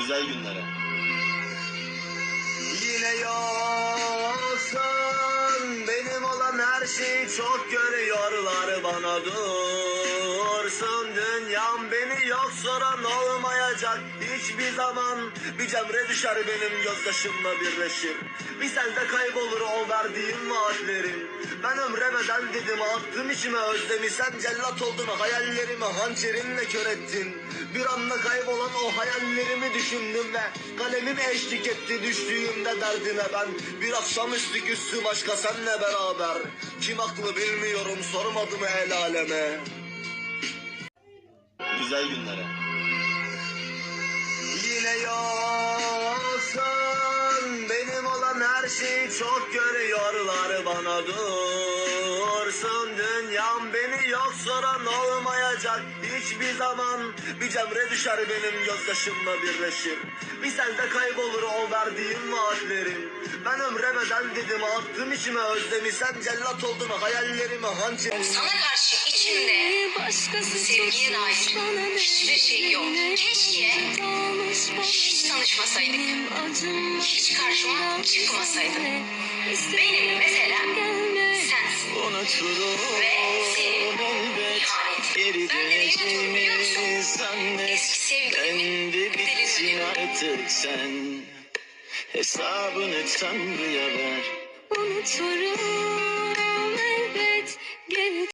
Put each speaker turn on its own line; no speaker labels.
Güzel günlere.
Yine yoksun benim olan her şeyi çok görüyorlar bana. Dursun dünyam beni yok soran olmayacak hiçbir zaman. Bir cemre düşer benim gözyaşımla birleşir bir sende kaybolur o verdiğim vaatlerim ben ömre dedim attım içime özlemi sen cellat oldun hayallerimi hançerinle kör ettin. Bir anda kaybolan o hayallerimi düşündüm ve kalemim eşlik etti düştüğümde derdine ben. Bir akşamüstü küstüm aşka senle beraber. Kim haklı bilmiyorum sormadım el aleme.
Güzel günlere.
Yine olan her şeyi çok görüyorlar bana dursun. Dünyam beni yok soran olmayacak hiçbir zaman. Bir cemre düşer benim gözyaşımla birleşir bir sende kaybolur o verdiğim vaatlerim. Ben ömre bedel dedim attım içime özlemi. Sen cellat oldun hayallerimi hançerim
Sana karşı içimde sevgiye dair hiçbir şey yok. Keşke hiç tanışmasaydık. Hiç karşıma çıkmasaydın. Benim mesela sensin. Ve senin ihanetin. Ben de neyi biliyor musun?
zannet.
Eski sevgilimi
Ben de bitsin
delirdim.
artık sen Hesabını Tanrı'ya ver
Unuturum